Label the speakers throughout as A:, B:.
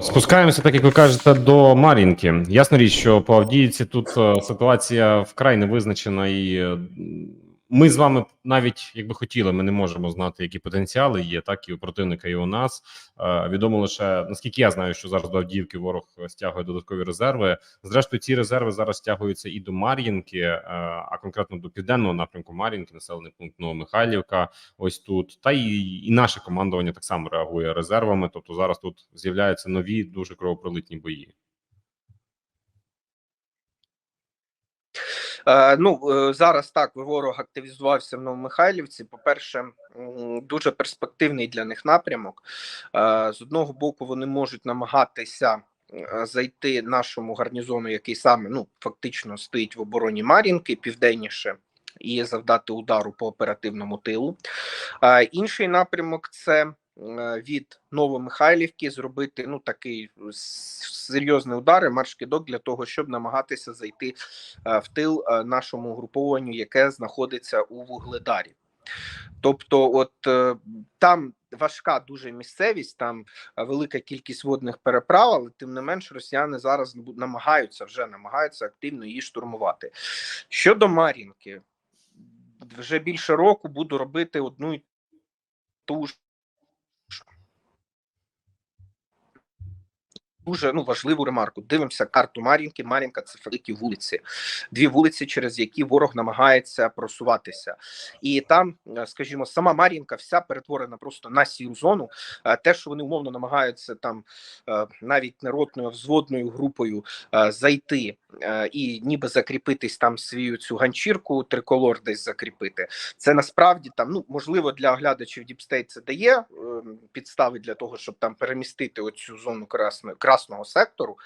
A: Спускаємося, так як ви кажете, до Мар'їнки. Ясна річ, що по Авдіївці тут е, ситуація вкрай невизначена, і е, ми з вами навіть якби хотіли, ми не можемо знати, які потенціали є, так і у противника, і у нас. Е, Відомо лише наскільки я знаю, що зараз до Авдіївки ворог стягує додаткові резерви. Зрештою, ці резерви зараз стягуються і до Мар'їнки, е, а конкретно до південного напрямку Мар'їнки, населений пункт Новомихайлівка. Ось тут, та і, і наше командування так само реагує резервами. Тобто зараз тут з'являються нові дуже кровопролитні бої.
B: Е, Ну е, зараз так ворог активізувався в Новомихайлівці. По-перше, дуже перспективний для них напрямок. Е, З одного боку, вони можуть намагатися е, зайти нашому гарнізону, який саме ну фактично стоїть в обороні Мар'їнки, південніше. І завдати удару по оперативному тилу. А інший напрямок це від Новомихайлівки зробити ну такий серйозний удар і марш-кидок для того, щоб намагатися зайти е, в тил е, нашому групованню, яке знаходиться у Вугледарі. Тобто, от е, там важка дуже місцевість, там е, велика кількість водних переправ, але тим не менш росіяни зараз намагаються вже намагаються активно її штурмувати. Щодо Мар'їнки, вже більше року буду робити одну і ту ж дуже ну важливу ремарку. Дивимося карту Мар'їнки. Мар'їнка це великі вулиці, дві вулиці, через які ворог намагається просуватися, і там, е, скажімо, сама Мар'їнка вся перетворена просто на сіру зону. Е, Те, що вони умовно намагаються там е, навіть не ротною, взводною групою зайти і ніби закріпитись там свою цю ганчірку, триколор десь закріпити. Це насправді там ну можливо для оглядачів Діпстейт це дає е, підстави для того, щоб там перемістити оцю зону красної красного сектору.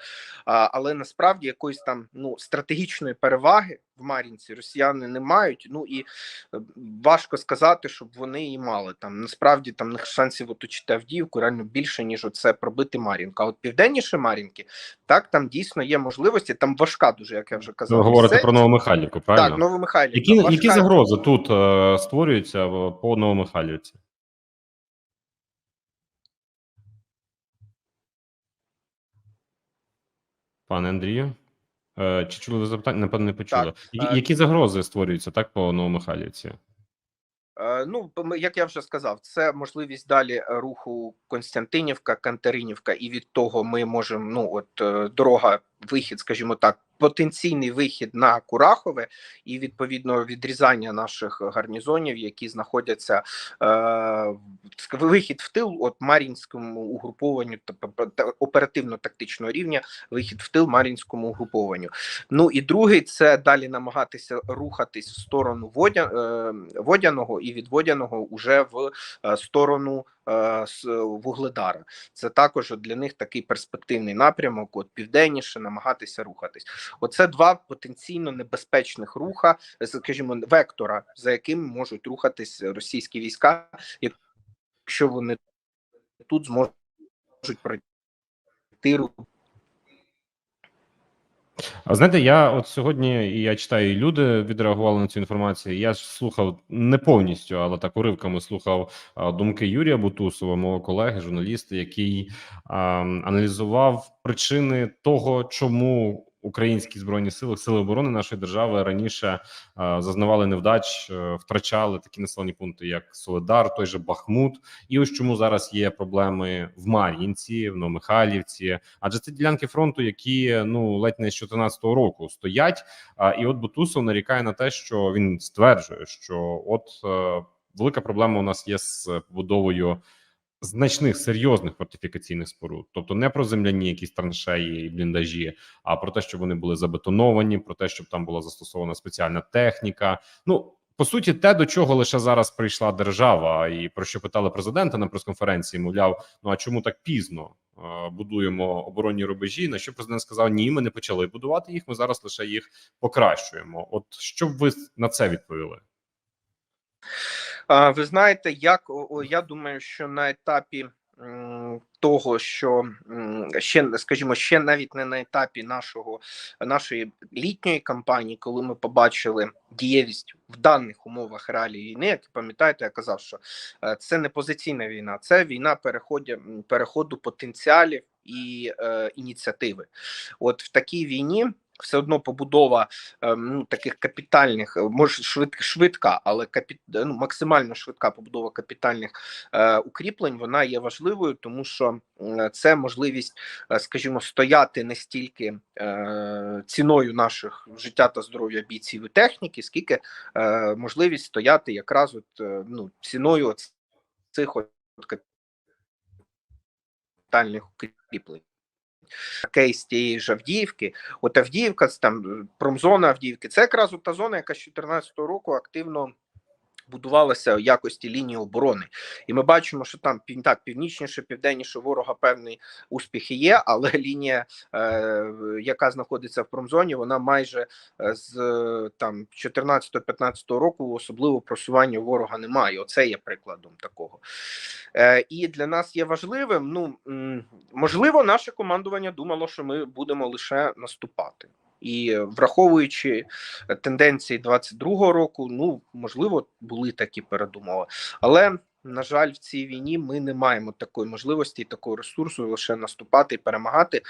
B: Але насправді якоїсь там ну стратегічної переваги в Мар'їнці росіяни не мають. Ну і е, важко сказати, щоб вони її мали. Там насправді там них шансів оточити Авдіївку реально більше ніж оце пробити Мар'їнка. А От південніше Мар'їнки, так там дійсно є можливості. Там важка дуже, як я вже казав.
A: Ви говорите про Новомихайлівку, правильно?
B: Так, Новомихайлівка.
A: які, які загрози тут е, створюються по Новомихайлівці? Пане Андрію? Е, чи чули ви запитання? Напевно, не почули.
B: Так,
A: які,
B: е,
A: які загрози створюються так по Новомихайлівці?
B: Е, Ну, як я вже сказав, це можливість далі руху Константинівка, Кантеринівка, і від того ми можемо. Ну, от дорога, вихід, скажімо так, потенційний вихід на Курахове, і відповідно відрізання наших гарнізонів, які знаходяться е, вихід в тил, от Мар'їнському угрупованню та- та- та- оперативно-тактичного рівня, вихід в тил Мар'їнському угрупованню. Ну і другий це далі намагатися рухатись в сторону водя, е, водяного і від водяного уже в е, сторону вугледара. Це також для них такий перспективний напрямок, от південніше намагатися рухатись. Оце два потенційно небезпечних руха, е, скажімо, вектора, за яким можуть рухатись російські війська, якщо вони тут зможуть пройти
A: А знаєте, я от сьогодні і я читаю, і люди відреагували на цю інформацію. Я ж слухав не повністю, але так уривками слухав думки Юрія Бутусова, мого колеги, журналіста, який а, аналізував причини того, чому українські збройні сили, сили оборони нашої держави раніше зазнавали невдач, е, втрачали такі населені пункти, як Соледар, той же Бахмут. І ось чому зараз є проблеми в Мар'їнці, в Новомихайлівці, адже це ділянки фронту, які ну ледь не з 2014 року стоять. І от Бутусов нарікає на те, що він стверджує, що от е, велика проблема у нас є з побудовою значних серйозних фортифікаційних споруд, тобто не про земляні якісь траншеї і бліндажі, а про те, щоб вони були забетоновані, про те, щоб там була застосована спеціальна техніка. Ну по суті, те, до чого лише зараз прийшла держава, і про що питали президента на прес-конференції, мовляв, ну а чому так пізно е, будуємо оборонні рубежі? На що президент сказав: Ні, ми не почали будувати їх. Ми зараз лише їх покращуємо. От що б ви на це відповіли?
B: Ви знаєте, як я думаю, що на етапі того, що ще скажімо, ще навіть не на етапі нашого нашої літньої кампанії, коли ми побачили дієвість в даних умовах реалії війни, як пам'ятаєте, я казав, що е, це не позиційна війна, це війна переходу переходу потенціалів і е, ініціативи. От в такій війні все одно побудова е, ну, таких капітальних, е, може швид, швидка, але капі, ну, максимально швидка побудова капітальних е, укріплень, вона є важливою, тому що е, це можливість, е, скажімо, стояти не стільки е, ціною наших життя та здоров'я бійців і техніки, скільки е, можливість стояти якраз от, е, ну, ціною цих от капітальних укріплень. Кейс тієї ж Авдіївки. От Авдіївка, там промзона Авдіївки, це якраз та зона, яка з 2014 року активно будувалася якості лінії оборони. І ми бачимо, що там так, північніше, південніше ворога певний успіхи є, але лінія, е, яка знаходиться в промзоні, вона майже е, з там 14-15 року особливо просування ворога немає. Оце є прикладом такого. Е, і для нас є важливим. Ну можливо, наше командування думало, що ми будемо лише наступати. І е, враховуючи е, тенденції 22-го року, ну можливо, були такі передумови. Але на жаль, в цій війні ми не маємо такої можливості, і такого ресурсу лише наступати і перемагати.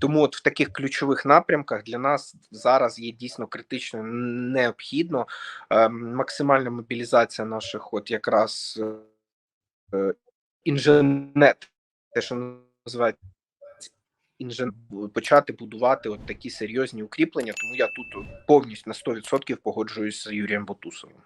B: Тому, от в таких ключових напрямках для нас зараз є дійсно критично необхідно е, максимальна мобілізація наших, от якраз е, інженет, те, що називають інжен почати будувати от такі серйозні укріплення. Тому я тут повністю на 100% погоджуюсь з Юрієм Бутусовим.